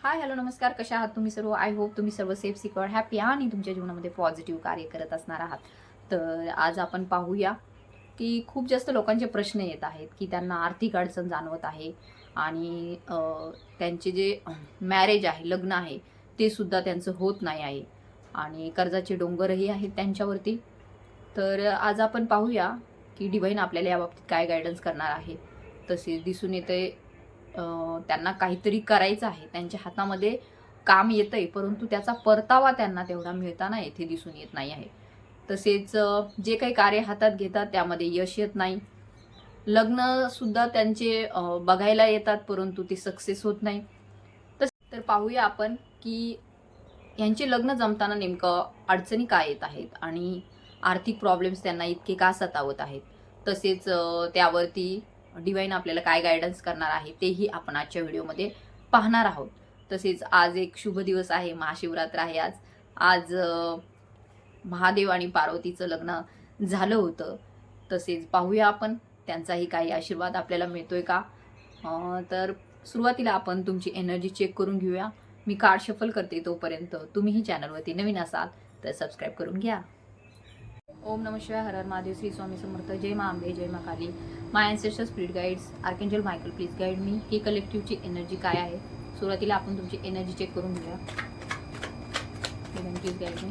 Hi hello नमस्कार. कशा आहात तुम्ही सर्व? आय होप तुम्ही सर्व सेफ सिक्युअर हॅपी आणि तुमच्या जीवनामध्ये पॉझिटिव्ह कार्य करत असणार आहात. तर आज आपण पाहूया की खूप जास्त लोकांचे प्रश्न येत आहेत की त्यांना आर्थिक अडचण जाणवत आहे आणि त्यांचे जे मॅरेज आहे लग्न आहे ते सुद्धा त्यांचं होत नाही आहे. आणि कर्जाचे डोंगरही आहेत त्यांच्यावरती. तर आज आपण पाहूया की डिवाईन आपल्याला याबाबतीत काय गायडन्स करणार आहे. तसेच दिसून येते त्यांना काहीतरी करायचं आहे. त्यांच्या हातामध्ये काम येतंय परंतु त्याचा परतावा त्यांना तेवढा मिळताना येथे दिसून येत नाही आहे. तसेच जे काही कार्य हातात घेतात त्यामध्ये यश येत नाही. लग्नसुद्धा त्यांचे बघायला येतात परंतु ते सक्सेस होत नाही. तस तर पाहूया आपण की यांचे लग्न जमताना नेमकं अडचणी काय येत आहेत आणि आर्थिक प्रॉब्लेम्स त्यांना इतके का सतावत आहेत? तसेच त्यावरती डिवाईन आपल्याला काय गायडन्स करणार आहे तेही आपण आजच्या व्हिडिओमध्ये पाहणार आहोत. तसेच आज एक शुभ दिवस आहे महाशिवरात्र आहे आज. आज महादेव आणि पार्वतीचं लग्न झालं होतं. तसेच पाहूया आपण त्यांचाही काही आशीर्वाद आपल्याला मिळतोय का? तर सुरुवातीला आपण तुमची एनर्जी चेक करून घेऊया. मी कार्ड शफल करते तोपर्यंत तुम्हीही चॅनलवरती नवीन असाल तर सबस्क्राईब करून घ्या. ओम नम शिवाय हर हर महादेव श्री स्वामी समर्थ जय मा आंबे जय मा Kali. My ancestor spirit guides archangel Michael please guide me ही कलेक्टिव्हची एनर्जी काय आहे? सुरुवातीला आपण तुमची एनर्जी चेक करून घेऊया. प्लीज गाईड मी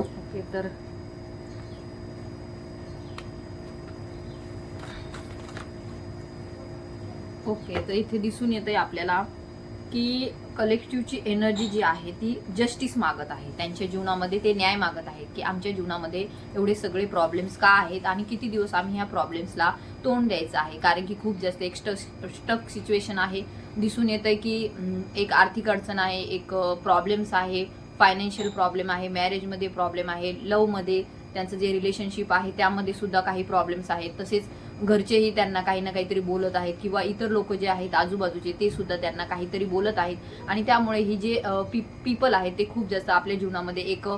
ओके तर. ओके तर इथे दिसून येत आहे आपल्याला की कलेक्टिव्हची एनर्जी जी आहे ती जस्टिस मागत आहे. त्यांच्या जीवनामध्ये ते न्याय मागत आहेत की आमच्या जीवनामध्ये एवढे सगळे प्रॉब्लेम्स का आहेत आणि किती दिवस आम्ही ह्या प्रॉब्लेम्सला तोंड द्यायचं आहे? कारण की खूप जास्त एक स्टक स्टक सिच्युएशन आहे. दिसून येत आहे की एक आर्थिक अडचण आहे एक प्रॉब्लेम्स आहे. फायनान्शियल प्रॉब्लेम आहे मॅरेजमध्ये प्रॉब्लेम आहे लवमध्ये त्यांचं जे रिलेशनशिप आहे त्यामध्ये सुद्धा काही प्रॉब्लेम्स आहेत. तसेच घरचेही त्यांना काही ना काहीतरी बोलत आहेत किंवा इतर लोक जे आहेत आजूबाजूचे ते सुद्धा त्यांना काहीतरी बोलत आहेत. आणि त्यामुळे ही जे पीपल आहेत ते खूप जास्त आपल्या जीवनामध्ये एक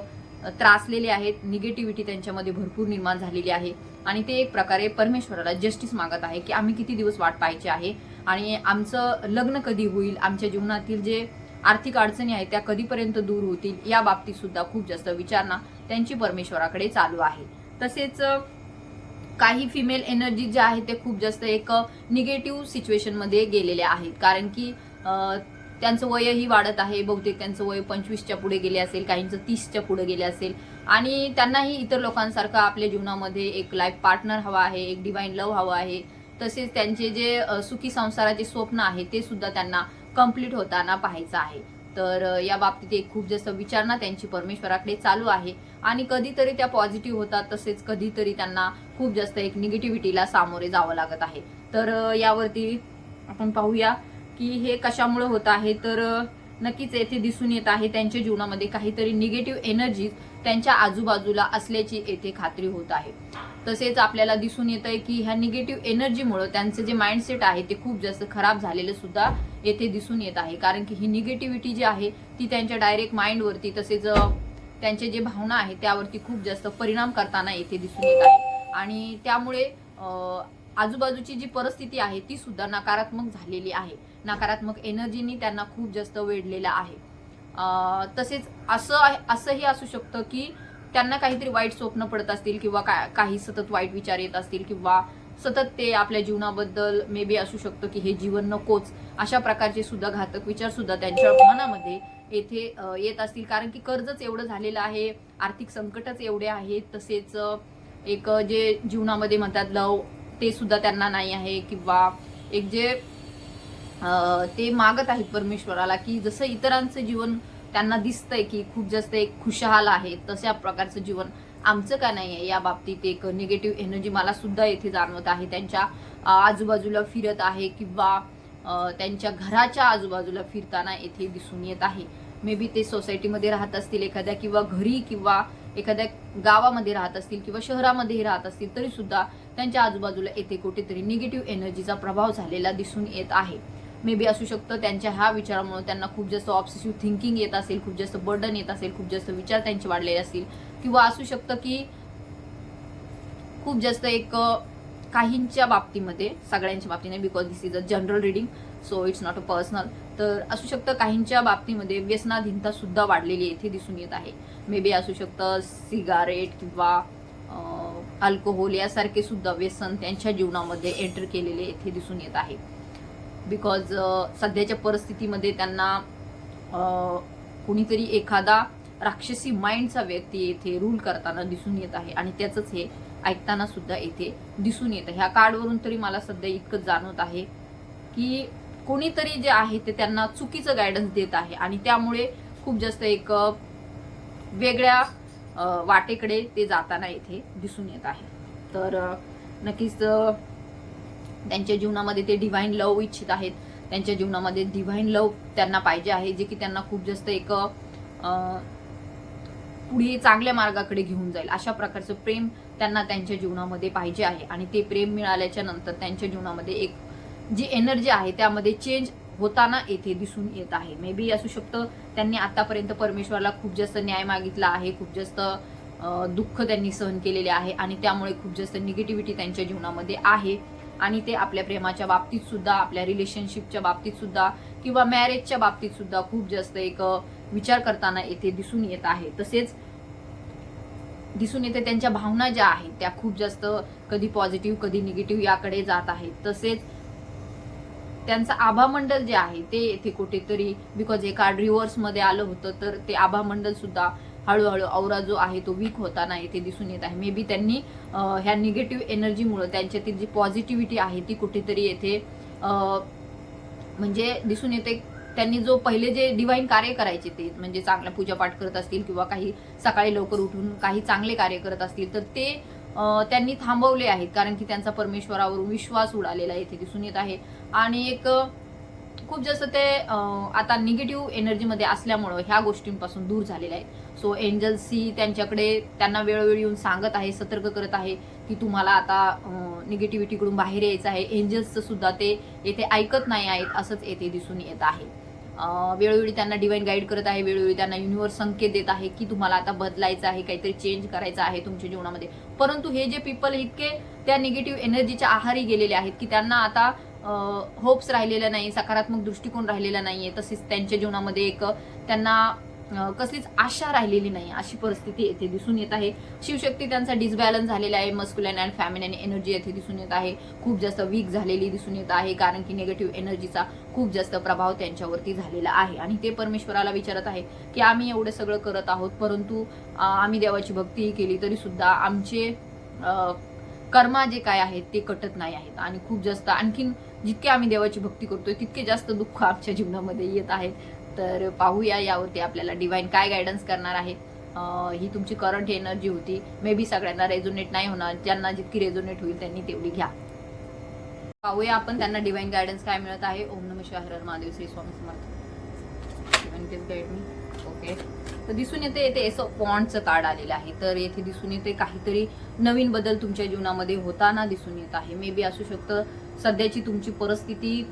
त्रासलेले आहेत. निगेटिव्हिटी त्यांच्यामध्ये भरपूर निर्माण झालेली आहे. आणि ते एक प्रकारे परमेश्वराला जस्टिस मागत आहे की आम्ही किती दिवस वाट पाहायची आहे. आणि आमचं लग्न कधी होईल? आमच्या जीवनातील जे आर्थिक अडचणी आहेत त्या कधीपर्यंत दूर होतील या बाबतीत सुद्धा खूप जास्त विचारणा त्यांची परमेश्वराकडे चालू आहे. तसेच काही फिमेल एनर्जी ज्या आहेत ते खूप जास्त एक निगेटिव्ह सिच्युएशनमध्ये गेलेल्या आहेत. कारण की त्यांचं वयही वाढत आहे बहुतेक त्यांचं वय पंचवीसच्या पुढे गेले असेल काहींचं तीसच्या पुढे गेले असेल. आणि त्यांनाही इतर लोकांसारखं आपल्या जीवनामध्ये एक लाईफ पार्टनर हवा आहे एक डिवाईन लव हवं आहे. तसेच त्यांचे जे सुखी संसाराचे स्वप्न आहे ते सुद्धा त्यांना कंप्लीट होताना पाहायचं आहे. तर या बाबतीत एक खूप जास्त विचारणा त्यांची परमेश्वराकडे चालू आहे. आणि कधीतरी त्या पॉझिटिव्ह होतात तसेच कधीतरी त्यांना खूप जास्त एक निगेटिव्हिटीला सामोरे जावं लागत आहे. तर यावरती आपण पाहूया की हे कशामुळे होत आहे. तर नक्कीच येथे दिसून येत आहे त्यांच्या जीवनामध्ये काहीतरी निगेटिव्ह एनर्जी त्यांच्या आजूबाजूला असल्याची येथे खात्री होत आहे. तसेच आपल्याला दिसून येत आहे की ह्या निगेटिव्ह एनर्जीमुळे त्यांचं जे माइंडसेट आहे ते खूप जास्त खराब झालेलं सुद्धा येथे दिसून येत आहे. कारण की ही निगेटिव्हिटी जी आहे ती त्यांच्या डायरेक्ट माइंडवरती तसेच त्यांचे जे भावना आहेत त्यावरती खूप जास्त परिणाम करताना येथे दिसून येत आहे. आणि त्यामुळे आजूबाजूची जी परिस्थिती आहे ती सुद्धा नकारात्मक झालेली आहे. नकारात्मक एनर्जीनी त्यांना खूप जास्त वेढलेलं आहे. तसेच असं आहे- असंही असू शकतं की त्यांना काहीतरी वाईट स्वप्न पडत असतील किंवा का- काही सतत वाईट विचार येत असतील किंवा सतत ते आपल्या जीवनाबद्दल मे बी असू शकतं की हे जीवन नकोच अशा प्रकारचे सुद्धा घातक विचार सुद्धा त्यांच्या मनामध्ये येथे येत असतील. कारण की कर्जच एवढं झालेलं आहे आर्थिक संकटच एवढे आहेत तसेच एक जे जीवनामध्ये म्हणतात लव ते सुद्धा त्यांना नाही आहे किंवा एक जे ते मागत आहेत परमेश्वराला की जसं इतरांचं जीवन त्यांना दिसतंय की खूप जास्त एक खुशहाल आहे तशा प्रकारचं जीवन आमचं का नाही आहे या बाबतीत एक निगेटिव्ह एनर्जी मला सुद्धा येथे जाणवत आहे. त्यांच्या आजूबाजूला फिरत आहे किंवा त्यांच्या घराच्या आजूबाजूला फिरताना येथे दिसून येत आहे. मे बी ते सोसायटीमध्ये राहत असतील एखाद्या किंवा घरी किंवा एखाद्या गावामध्ये राहत असतील किंवा शहरामध्येही राहत असतील तरी सुद्धा त्यांच्या आजूबाजूला येथे कुठेतरी निगेटिव्ह एनर्जीचा प्रभाव झालेला दिसून येत आहे. मे बी असू शकतं त्यांच्या ह्या विचारामुळे त्यांना खूप जास्त ऑब्सेसिव्ह थिंकिंग येत असेल खूप जास्त बर्डन येत असेल खूप जास्त विचार त्यांचे वाढलेले असतील. किंवा असू शकतं की खूप जास्त एक काहींच्या बाबतीमध्ये सगळ्यांच्या बाबतीने because this is a general reading so it's not a personal तर असू शकतं काहींच्या बाबतीमध्ये व्यसनाधीनता सुद्धा वाढलेली येथे दिसून येत आहे. मे बी असू शकतं सिगारेट किंवा अल्कोहोल यासारखे सुद्धा व्यसन त्यांच्या जीवनामध्ये एंटर केलेले येथे दिसून येत आहे. बिकॉज uh, सध्याच्या परिस्थितीमध्ये त्यांना कुणीतरी एखादा राक्षसी माइंडचा व्यक्ती येथे रूल करताना दिसून येत आहे आणि त्याचंच हे ऐकताना सुद्धा येथे दिसून येतं. ह्या कार्डवरून तरी मला सध्या इतकं जाणवत आहे की कोणीतरी जे आहे ते त्यांना चुकीचं गायडन्स देत आहे आणि त्यामुळे खूप जास्त एक वेगळ्या वाटेकडे ते जाताना येथे दिसून येत आहे. तर नक्कीच त्यांच्या जीवनामध्ये ते डिव्हाइन लव इच्छित आहेत. त्यांच्या जीवनामध्ये डिव्हाइन लव त्यांना पाहिजे आहे जे की त्यांना खूप जास्त एक पुढे चांगल्या मार्गाकडे घेऊन जाईल. अशा प्रकारचं प्रेम त्यांना त्यांच्या जीवनामध्ये पाहिजे आहे. आणि ते प्रेम मिळाल्याच्या नंतर त्यांच्या जीवनामध्ये एक जी एनर्जी आहे त्यामध्ये चेंज होताना येथे दिसून येत आहे. मे बी असू शकतं त्यांनी आतापर्यंत परमेश्वराला खूप जास्त न्याय मागितला आहे खूप जास्त दुःख त्यांनी सहन केलेले आहे. आणि त्यामुळे खूप जास्त निगेटिव्हिटी त्यांच्या जीवनामध्ये आहे. आणि ते आपल्या प्रेमाच्या बाबतीत सुद्धा आपल्या रिलेशनशिपच्या बाबतीत सुद्धा किंवा मॅरेजच्या बाबतीत सुद्धा खूप जास्त एक विचार करताना येथे दिसून येत आहे. तसेच दिसून येते त्यांच्या भावना ज्या आहेत त्या खूप जास्त कधी पॉझिटिव्ह कधी निगेटिव्ह याकडे जात आहेत. तसेच त्यांचं आभामंडल जे आहे ते येथे कुठेतरी बिकॉज हे कार्ड रिव्हर्समध्ये आलं होतं तर ते आभामंडल सुद्धा हळूहळू औरा जो आहे तो वीक होताना येथे दिसून येत आहे. मे बी त्यांनी ह्या निगेटिव्ह एनर्जीमुळं त्यांच्यातील जी पॉझिटिव्हिटी आहे ती कुठेतरी येथे म्हणजे दिसून येते. त्यांनी जो पहिले जे डिवाईन कार्य करायचे ते म्हणजे चांगला पूजापाठ करत असतील किंवा काही सकाळी लवकर उठून काही चांगले कार्य करत असतील तर ते त्यांनी थांबवले आहेत. कारण की त्यांचा परमेश्वरावरून विश्वास उडालेला येथे दिसून येत आहे. आणि एक खूप जास्त ते आता निगेटिव्ह एनर्जीमध्ये असल्यामुळं ह्या गोष्टींपासून दूर झालेल्या आहेत. सो एंजल्सही त्यांच्याकडे त्यांना वेळोवेळी येऊन सांगत आहे सतर्क करत आहे की तुम्हाला आता निगेटिव्हिटीकडून बाहेर यायचं आहे. एंजल्सचं सुद्धा ते येथे ऐकत नाही आहेत असंच येथे दिसून येत आहे. वेळोवेळी त्यांना डिवाईन गाईड करत आहे वेळोवेळी त्यांना युनिव्हर्स संकेत देत आहे की तुम्हाला आता बदलायचं आहे काहीतरी चेंज करायचं आहे तुमच्या जीवनामध्ये. परंतु हे जे पीपल इतके त्या निगेटिव्ह एनर्जीच्या आहारी गेलेले आहेत की त्यांना आता होप्स राहिलेला नाही सकारात्मक दृष्टिकोन राहिलेला नाहीये तसेच त्यांच्या जीवनामध्ये एक त्यांना कसलीच आशा राहिलेली नाही. अशी परिस्थिती येथे दिसून येत आहे. शिवशक्ती त्यांचा डिसबॅलन्स झालेला आहे. मस्क्युलॅन अँड फॅमिलीन एनर्जी येथे दिसून येत आहे. खूप जास्त वीक झालेली दिसून येत आहे. कारण की निगेटिव्ह एनर्जीचा खूप जास्त प्रभाव त्यांच्यावरती झालेला आहे. आणि ते परमेश्वराला विचारत आहे की आम्ही एवढं सगळं करत आहोत परंतु आम्ही देवाची भक्ती केली तरी सुद्धा आमचे कर्मा जे काय आहेत ते कटत नाही आहेत. आणि खूप जास्त आणखीन जितके आम्ही देवाची भक्ती करतोय तितके जास्त दुःख आमच्या जीवनामध्ये येत आहेत. तर पाहूया यावरती आपल्याला डिवाईन काय गायडन्स करणार आहे. ही तुमची करंट एनर्जी होती. मे बी सगळ्यांना रेझोनेट नाही होणार. ज्यांना जितकी रेझोनेट होईल त्यांनी तेवढी घ्या. पाहूया आपण त्यांना डिवाईन गायडन्स काय मिळत आहे. ओम नम शिवाय हर Mahadev Shri Swami Samarth. Divine guide me okay तर दिसून येते येथे असं पॉन्डचं कार्ड आलेलं आहे. तर येथे दिसून येते काहीतरी नवीन बदल तुमच्या जीवनामध्ये होताना दिसून येत आहे. मे बी असू शकतं सध्याची तुमची परिस्थिती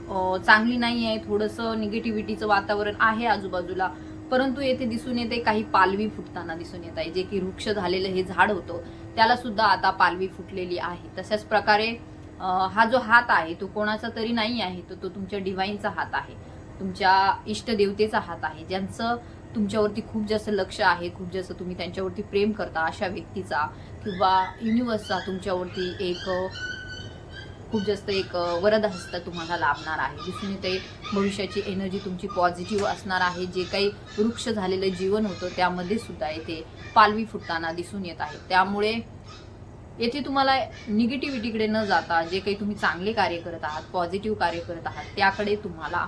चांगली नाही आहे थोडंसं निगेटिव्हिटीचं वातावरण आहे आजूबाजूला. परंतु येथे दिसून येते काही पालवी फुटताना दिसून येत आहे. जे की वृक्ष झालेलं हे झाड होतं त्याला सुद्धा आता पालवी फुटलेली आहे. तशाच प्रकारे हा जो हात आहे तो कोणाचा तरी नाही आहे तो तो तुमच्या डिवाईनचा हात आहे. तुमच्या इष्टदेवतेचा हात आहे. ज्यांचं तुमच्यावरती खूप जास्त लक्ष आहे खूप जास्त तुम्ही त्यांच्यावरती प्रेम करता अशा व्यक्तीचा किंवा युनिवर्सचा तुमच्यावरती एक खूप जास्त एक वरद हस्त तुम्हाला लाभणार आहे. दिसून येते भविष्याची एनर्जी तुमची पॉझिटिव्ह असणार आहे. जे काही वृक्ष झालेलं जीवन होतं त्यामध्ये सुद्धा येथे पालवी फुटताना दिसून येत आहे. त्यामुळे येथे तुम्हाला निगेटिव्हिटीकडे न जाता जे काही तुम्ही चांगले कार्य करत आहात पॉझिटिव्ह कार्य करत आहात त्याकडे तुम्हाला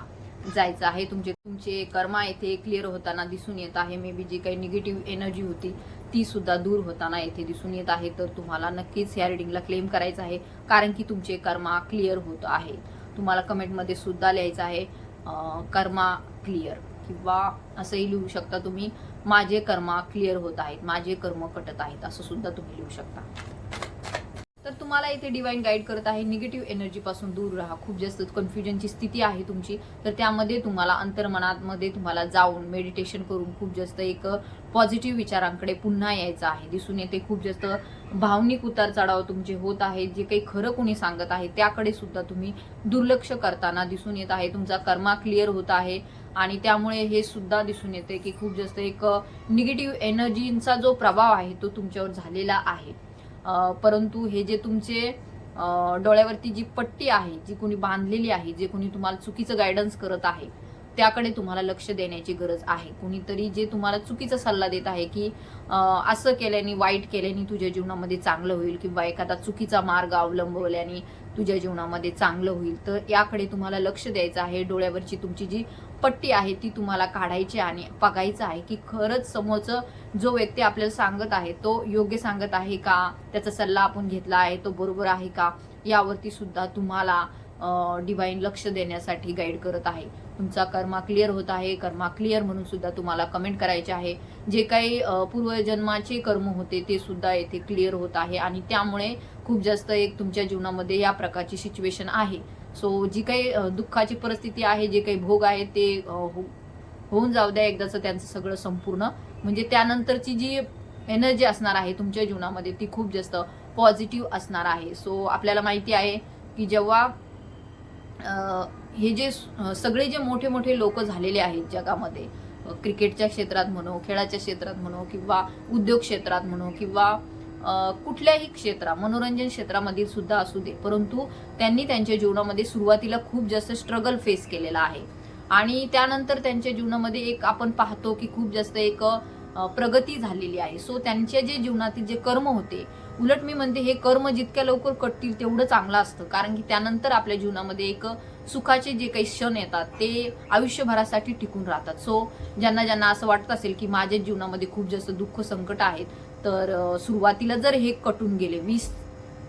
जायचं आहे. तुमचे तुमचे कर्मा येथे क्लिअर होताना दिसून येत आहे. मे बी जी काही निगेटिव्ह एनर्जी होती ती सुद्धा दूर होताना येथे दिसून येत आहे. तर तुम्हाला नक्कीच या रिडिंगला क्लेम करायचं आहे कारण की तुमचे कर्मा क्लिअर होत आहे तुम्हाला कमेंटमध्ये सुद्धा लिहायचं आहे कर्मा क्लिअर किंवा असंही लिहू शकता तुम्ही माझे कर्मा क्लिअर होत आहेत माझे कर्म कटत आहेत असं सुद्धा तुम्ही लिहू शकता. तर तुम्हाला इथे डिवाईन गाईड करत आहे निगेटिव्ह एनर्जीपासून दूर राहा. खूप जास्त कन्फ्युजनची स्थिती आहे तुमची. तर त्यामध्ये तुम्हाला अंतर्मनातमध्ये तुम्हाला जाऊन मेडिटेशन करून खूप जास्त एक पॉझिटिव्ह विचारांकडे पुन्हा यायचं आहे. दिसून येते खूप जास्त भावनिक उतार चढाव तुमचे होत आहेत जे काही खरं कोणी सांगत आहे त्याकडे सुद्धा तुम्ही दुर्लक्ष करताना दिसून येत आहे. तुमचा कर्मा क्लिअर होत आहे. आणि त्यामुळे हे सुद्धा दिसून येते की खूप जास्त एक निगेटिव्ह एनर्जींचा जो प्रभाव आहे तो तुमच्यावर झालेला आहे. परंतु हे जे तुमचे डोळ्यावरती जी पट्टी आहे जी कोणी बांधलेली आहे जे कोणी तुम्हाला चुकीचं गायडन्स करत आहे त्याकडे तुम्हाला लक्ष देण्याची गरज आहे. कुणीतरी जे तुम्हाला चुकीचा सल्ला देत आहे की असं केल्याने वाईट केल्याने तुझ्या जीवनामध्ये चांगलं होईल किंवा एखादा चुकीचा मार्ग अवलंबवल्याने तुझ्या जीवनामध्ये चांगलं होईल. तर याकडे तुम्हाला लक्ष द्यायचं आहे. डोळ्यावरची तुमची जी पट्टी आहे ती तुम्हाला काढायची आणि बघायचं आहे की खरंच समोरचं जो व्यक्ती आपल्याला सांगत आहे तो योग्य सांगत आहे का? त्याचा सल्ला आपण घेतला आहे तो बरोबर आहे का? यावरती सुद्धा तुम्हाला डिवाईन लक्ष देण्यासाठी गाईड करत आहे. तुमचा कर्मा क्लिअर होत आहे. कर्मा क्लिअर म्हणून सुद्धा तुम्हाला कमेंट करायचे आहे. जे काही पूर्वजन्माचे कर्म होते ते सुद्धा येथे क्लिअर होत आहे. आणि त्यामुळे खूप जास्त एक तुमच्या जीवनामध्ये या प्रकारची सिच्युएशन आहे. सो जी काही दुःखाची परिस्थिती आहे जे काही भोग आहे ते हो- होऊन जाऊ द्या. एकदाचं त्यांचं सगळं संपूर्ण. म्हणजे त्यानंतरची जी एनर्जी असणार आहे तुमच्या जीवनामध्ये ती खूप जास्त पॉझिटिव्ह असणार आहे. सो आपल्याला माहिती आहे की जेव्हा हे जे सगळे जे मोठे मोठे लोक झालेले आहेत जगामध्ये क्रिकेटच्या क्षेत्रात म्हणू खेळाच्या क्षेत्रात म्हणू किंवा उद्योग क्षेत्रात म्हणू किंवा कुठल्याही क्षेत्रात मनोरंजन क्षेत्रामधील सुद्धा असू दे परंतु त्यांनी त्यांच्या जीवनामध्ये सुरुवातीला खूप जास्त स्ट्रगल फेस केलेला आहे. आणि त्यानंतर त्यांच्या जीवनामध्ये एक आपण पाहतो की खूप जास्त एक प्रगती झालेली आहे. सो त्यांच्या जे जीवनातील जे कर्म होते उलट मी म्हणते हे कर्म जितक्या लवकर कटतील तेवढं चांगलं असतं. कारण की त्यानंतर आपल्या जीवनामध्ये एक सुखाचे जे काही क्षण येतात ते आयुष्यभरासाठी टिकून राहतात. सो ज्यांना ज्यांना असं वाटत असेल की माझ्या जीवनामध्ये खूप जास्त दुःख संकट आहेत तर सुरुवातीला जर हे कटून गेले वीस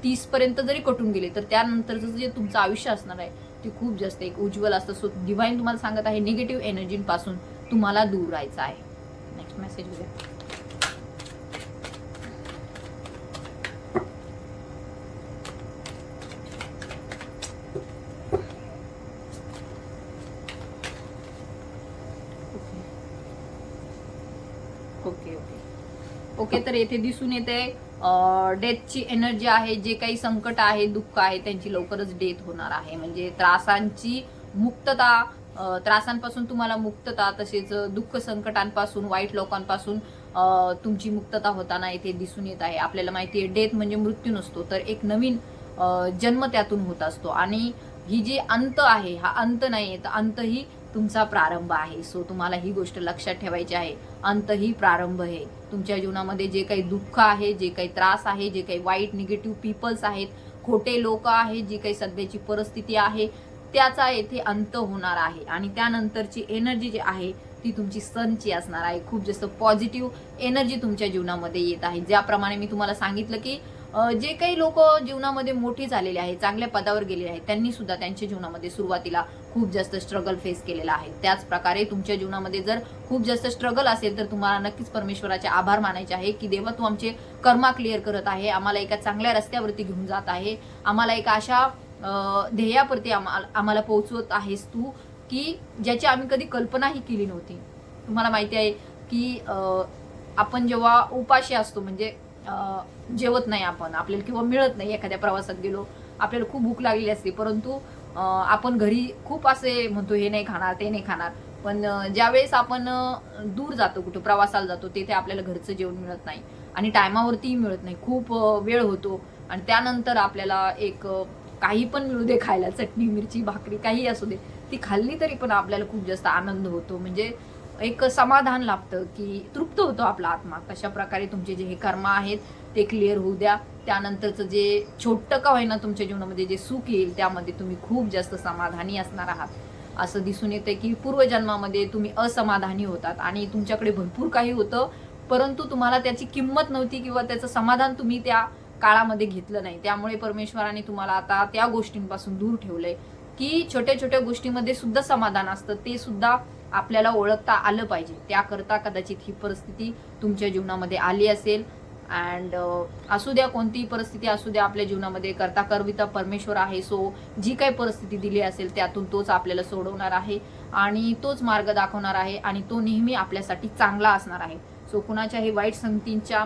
तीस पर्यंत जरी कटून गेले तर त्यानंतरचं जे तुमचं आयुष्य असणार आहे ते खूप जास्त एक उज्ज्वल असतं. सो डिवाईन तुम्हाला सांगत आहे निगेटिव्ह एनर्जीपासून तुम्हाला दूर राहायचं आहे. नेक्स्ट मेसेज बघूया ओके ओके ओके तर येथे दिसून येते डेथची एनर्जी आहे जे काही संकट आहे दुःख आहे त्यांची लवकरच डेथ होणार आहे. म्हणजे त्रासांची मुक्तता त्रासांपासून तुम्हाला मुक्तता तसेच दुःख संकटांपासून वाईट लोकांपासून तुमची मुक्तता होताना इथे दिसून येत आहे. आपल्याला माहिती आहे डेथ म्हणजे मृत्यू नसतो तर एक नवीन जन्म त्यातून होत असतो. आणि ही जी अंत आहे हा अंत नाही तर अंत ही तुमचा प्रारंभ आहे. सो तुम्हाला ही गोष्ट लक्षात ठेवायची आहे. अंत ही प्रारंभ आहे. तुमच्या जीवनामध्ये जे काही दुःख आहे जे काही त्रास आहे जे काही वाईट निगेटिव्ह पीपल्स आहेत खोटे लोक आहेत जी काही सध्याची परिस्थिती आहे त्याचा येथे अंत होणार आहे. आणि त्यानंतरची एनर्जी जी आहे ती तुमची सनची असणार आहे. खूप जास्त पॉझिटिव्ह एनर्जी तुमच्या जीवनामध्ये येत आहे. ज्याप्रमाणे मी तुम्हाला सांगितलं की जे काही लोक जीवनामध्ये मोठी झालेले आहेत चांगल्या पदावर गेलेले आहेत त्यांनी सुद्धा त्यांच्या जीवनामध्ये सुरुवातीला खूप जास्त स्ट्रगल फेस केलेला आहे. त्याच प्रकारे तुमच्या जीवनामध्ये जर खूप जास्त स्ट्रगल असेल तर तुम्हाला नक्कीच परमेश्वराचे आभार मानायचे आहे की देवा तू आमचे कर्मा क्लिअर करत आहे आम्हाला एका चांगल्या रस्त्यावरती घेऊन जात आहे आम्हाला एका अशा ध्येयाप्रती आम्हाला आम्हाला पोहोचवत आहेस तू की ज्याची आम्ही कधी कल्पनाही केली नव्हती. तुम्हाला माहिती आहे की आपण जेव्हा उपाशी असतो म्हणजे जेवत नाही आपण. आपल्याला किंवा मिळत नाही एखाद्या प्रवासात गेलो. आपल्याला खूप भूक लागलेली असते. परंतु आपण घरी खूप असे म्हणतो हे नाही खाणार ते नाही खाणार. पण ज्यावेळेस आपण दूर जातो कुठं प्रवासाला जातो तिथे आपल्याला घरचं जेवण मिळत नाही. आणि टायमावरतीही मिळत नाही. खूप वेळ होतो. आणि त्यानंतर आपल्याला एक काही पण मिळू दे खायला. चटणी मिरची भाकरी काही असू दे. ती खाल्ली तरी पण आपल्याला खूप जास्त आनंद होतो. म्हणजे एक समाधान लाभतं की तृप्त होतो आपला आत्मा. तशा प्रकारे तुमचे जे हे कर्म आहेत ते क्लिअर होऊ द्या. त्यानंतरचं जे छोटं का होईना तुमच्या जीवनामध्ये जे सुख येईल त्यामध्ये तुम्ही खूप जास्त समाधानी असणार आहात. असं दिसून येतं की पूर्वजन्मामध्ये तुम्ही असमाधानी होतात आणि तुमच्याकडे भरपूर काही होतं परंतु तुम्हाला त्याची किंमत नव्हती किंवा त्याचं समाधान तुम्ही त्या काळामध्ये घेतलं नाही. त्यामुळे परमेश्वराने तुम्हाला आता त्या गोष्टींपासून दूर ठेवलंय की छोट्या छोट्या गोष्टीमध्ये सुद्धा समाधान असतं. ते सुद्धा आपल्याला ओळखता आलं पाहिजे. त्याकरता कदाचित ही परिस्थिती तुमच्या जीवनामध्ये आली असेल. अँड असू द्या कोणतीही परिस्थिती असू द्या आपल्या जीवनामध्ये करता करविता परमेश्वर आहे. सो जी काही परिस्थिती दिली असेल त्यातून तोच आपल्याला सोडवणार आहे आणि तोच मार्ग दाखवणार आहे आणि तो नेहमी आपल्यासाठी चांगला असणार आहे. सो कुणाच्याही वाईट संगतींच्या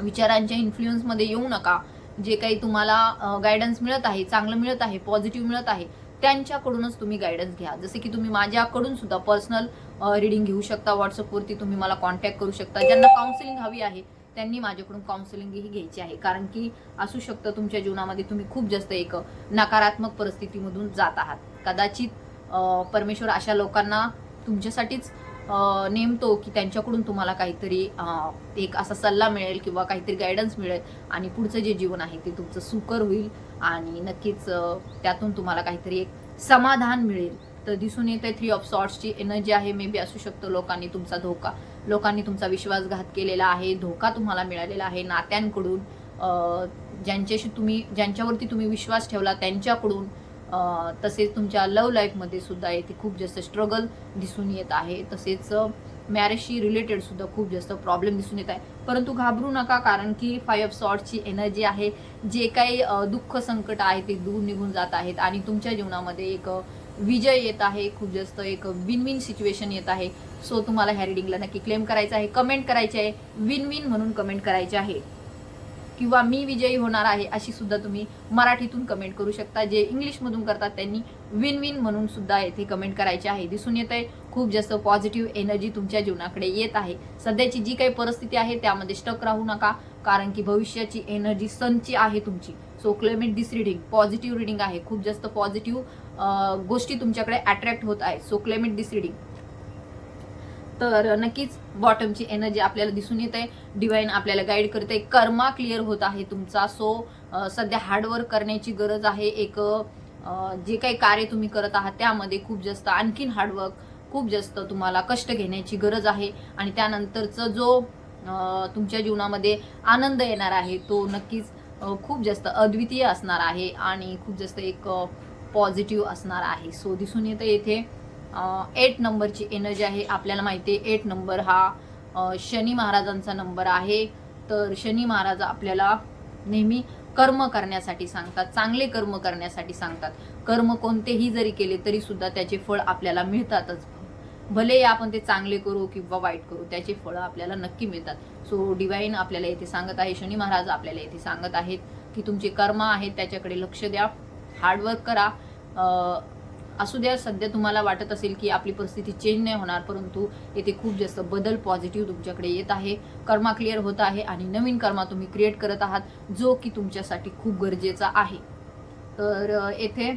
विचारांच्या इन्फ्लुएन्समध्ये येऊ नका. जे काही तुम्हाला गायडन्स मिळत आहे चांगलं मिळत आहे पॉझिटिव्ह मिळत आहे त्यांच्याकडूनच तुम्ही गायडन्स घ्या. जसे की तुम्ही माझ्याकडून सुद्धा पर्सनल रिडिंग घेऊ शकता. व्हॉट्सअपवरती तुम्ही मला कॉन्टॅक्ट करू शकता. ज्यांना काउन्सिलिंग हवी आहे त्यांनी माझ्याकडून काउन्सिलिंगही घ्यायची आहे. कारण की असू शकतं तुमच्या जीवनामध्ये तुम्ही खूप जास्त एक नकारात्मक परिस्थितीमधून जात आहात. कदाचित परमेश्वर अशा लोकांना तुमच्यासाठीच नेमतो की त्यांच्याकडून तुम्हाला काहीतरी एक असा सल्ला मिळेल किंवा काहीतरी गायडन्स मिळेल आणि पुढचं जे जीवन आहे ते तुमचं सुकर होईल. आणि नक्कीच त्यातून तुम्हाला काहीतरी एक समाधान मिळेल. तर दिसून येते थ्री ऑफ सॉर्ट्सची एनर्जी आहे मे बी असू शकतं लोकांनी तुमचा धोका. लोकांनी तुमचा विश्वासघात केलेला आहे धोका तुम्हाला मिळालेला आहे नात्यांकडून. ज्यांच्याशी तुम्ही ज्यांच्यावरती तुम्ही विश्वास ठेवला त्यांच्याकडून तसेच तुमच्या लव लाईफमध्ये सुद्धा येथे खूप जास्त स्ट्रगल दिसून येत आहे. तसेच मॅरेजशी रिलेटेड सुद्धा खूप जास्त प्रॉब्लेम दिसून येत आहे. परंतु घाबरू नका कारण की फाय ऑफ सॉर्टची एनर्जी आहे. जे काही दुःख संकट आहे ते दूर निघून जात आहेत आणि तुमच्या जीवनामध्ये एक विजय येत आहे. खूप जास्त एक विन विन सिच्युएशन येत आहे. सो तुम्हाला ह्या रिडिंगला नक्की क्लेम करायचं आहे. कमेंट करायचे आहे. विन विन म्हणून कमेंट करायचे आहे. किंवा मी विजयी होणार आहे अशी सुद्धा तुम्ही मराठीतून कमेंट करू शकता. जे इंग्लिशमधून करतात त्यांनी विन विन म्हणून सुद्धा येथे कमेंट करायचे आहे. दिसून येत आहे खूप जास्त पॉझिटिव्ह एनर्जी तुमच्या जीवनाकडे येत आहे. सध्याची जी काही परिस्थिती आहे त्यामध्ये स्टक राहू नका. कारण की भविष्याची एनर्जी सनची आहे तुमची. So claim it this reading positive reading आहे. खूप जास्त पॉझिटिव्ह गोष्टी तुमच्याकडे अट्रॅक्ट होत आहे सो क्लेमेट दिस रिडिंग तर नक्कीच बॉटमची एनर्जी आपल्याला दिसून येते डिवाईन आपल्याला गाईड करते कर्मा क्लिअर होत आहे तुमचा. सो सध्या हार्डवर्क करण्याची गरज आहे. एक जे काही कार्य तुम्ही करत आहात त्यामध्ये खूप जास्त आणखीन हार्डवर्क खूप जास्त तुम्हाला कष्ट घेण्याची गरज आहे. आणि त्यानंतरचं जो तुमच्या जीवनामध्ये आनंद येणार आहे तो नक्कीच खूप जास्त अद्वितीय असणार आहे आणि खूप जास्त एक पॉझिटिव्ह असणार आहे. सो दिसून येतं येथे एट नंबरची एनर्जी आहे. आपल्याला माहिती आहे एट नंबर हा शनी महाराजांचा नंबर आहे. तर शनी महाराज आपल्याला नेहमी कर्म करण्यासाठी सांगतात चांगले कर्म करण्यासाठी सांगतात. कर्म कोणतेही जरी केले तरी सुद्धा त्याचे फळ आपल्याला मिळतातच. भले आपण ते चांगले करू किंवा वाईट करू त्याचे फळं आपल्याला नक्की मिळतात. सो डिवाईन आपल्याला येथे सांगत आहे शनी महाराज आपल्याला येथे सांगत आहेत की तुमचे कर्म आहेत त्याच्याकडे लक्ष द्या हार्डवर्क करा. असू द्या सध्या तुम्हाला वाटत असेल की आपली परिस्थिती चेंज नाही होणार परंतु येथे खूप जास्त बदल पॉझिटिव्ह तुमच्याकडे येत आहे. कर्मा क्लिअर होत आहे आणि नवीन कर्मा तुम्ही क्रिएट करत आहात जो की तुमच्यासाठी खूप गरजेचा आहे. तर येथे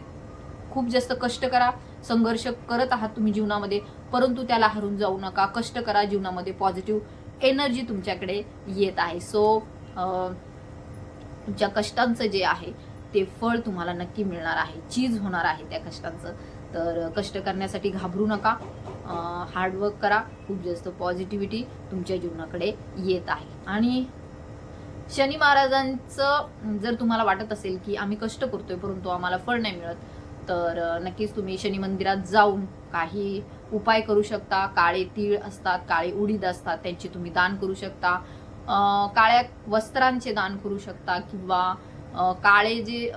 खूप जास्त कष्ट करा संघर्ष करत आहात तुम्ही जीवनामध्ये परंतु त्याला हरून जाऊ नका. कष्ट करा जीवनामध्ये पॉझिटिव्ह एनर्जी तुमच्याकडे येत आहे. सो तुमच्या कष्टांचं जे आहे ते फळ तुम्हाला नक्की मिळणार आहे. चीज होणार आहे त्या कष्टांचं. तर कष्ट करण्यासाठी घाबरू नका. हार्डवर्क करा. खूप जास्त पॉझिटिव्हिटी तुमच्या जीवनाकडे येत आहे. आणि शनी महाराजांचं जर तुम्हाला वाटत असेल की आम्ही कष्ट करतोय परंतु आम्हाला फळ नाही मिळत तर नक्कीच तुम्ही शनी मंदिरात जाऊन काही उपाय करू शकता. काळे तीळ असतात काळे उडीद असतात त्यांचे तुम्ही दान करू शकता. काळ्या वस्त्रांचे दान करू शकता किंवा काळे जे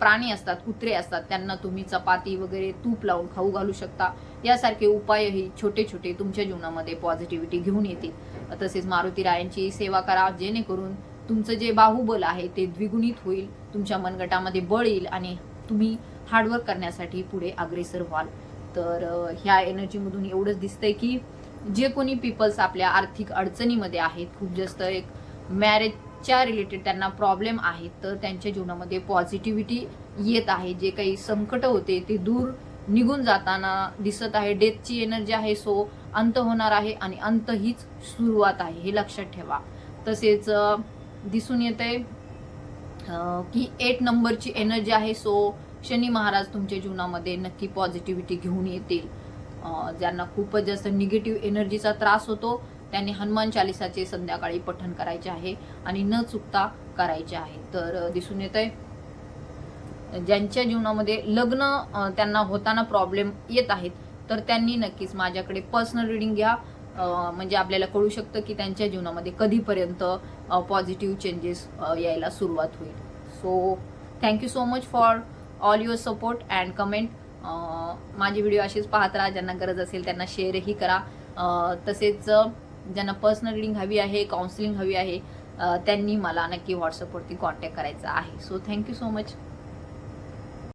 प्राणी असतात कुत्रे असतात त्यांना तुम्ही चपाती वगैरे तूप लावून खाऊ घालू शकता. यासारखे उपायही छोटे छोटे तुमच्या जीवनामध्ये पॉझिटिव्हिटी घेऊन येतील. तसेच मारुती रायांची सेवा करा जेणेकरून तुमचं जे बाहुबल आहे ते द्विगुणित होईल तुमच्या मनगटामध्ये बळ येईल आणि तुम्ही हार्डवर्क करण्यासाठी पुढे अग्रेसर व्हाल. तर ह्या एनर्जीमधून एवढंच दिसतंय की जे कोणी पीपल्स आपल्या आर्थिक अडचणीमध्ये आहेत खूप जास्त एक मॅरेजच्या रिलेटेड त्यांना प्रॉब्लेम आहेत तर त्यांच्या जीवनामध्ये पॉझिटिव्हिटी येत आहे. जे काही संकट होते ते दूर निघून जाताना दिसत आहे. डेथची एनर्जी आहे सो अंत होणार आहे आणि अंत हीच सुरुवात आहे हे लक्षात ठेवा. तसेच दिसून दिसून येते की एट नंबरची एनर्जी आहे सो शनी महाराज तुमच्या जीवनामध्ये नक्की पॉझिटिव्हिटी घेऊन येतील. ज्यांना खूपच जास्त निगेटिव्ह एनर्जीचा त्रास होतो त्यांनी हनुमान चालिसाचे संध्याकाळी पठण करायचे आहे आणि न चुकता करायचे आहे. तर दिसून येत आहे ज्यांच्या जीवनामध्ये लग्न त्यांना होताना प्रॉब्लेम येत आहेत तर त्यांनी नक्कीच माझ्याकडे पर्सनल रिडिंग घ्या. म्हणजे आपल्याला कळू शकतं की त्यांच्या जीवनामध्ये कधीपर्यंत पॉझिटिव्ह चेंजेस यायला सुरुवात होईल. So thank you so much for all your support and comment माझे व्हिडिओ असेच पाहत राहा ज्यांना गरज असेल त्यांना शेअरही करा. तसेच ज्यांना पर्सनल रिडिंग हवी आहे काउन्सिलिंग हवी आहे त्यांनी मला नक्की व्हॉट्सअपवरती कॉन्टॅक्ट करायचा आहे. So thank you so much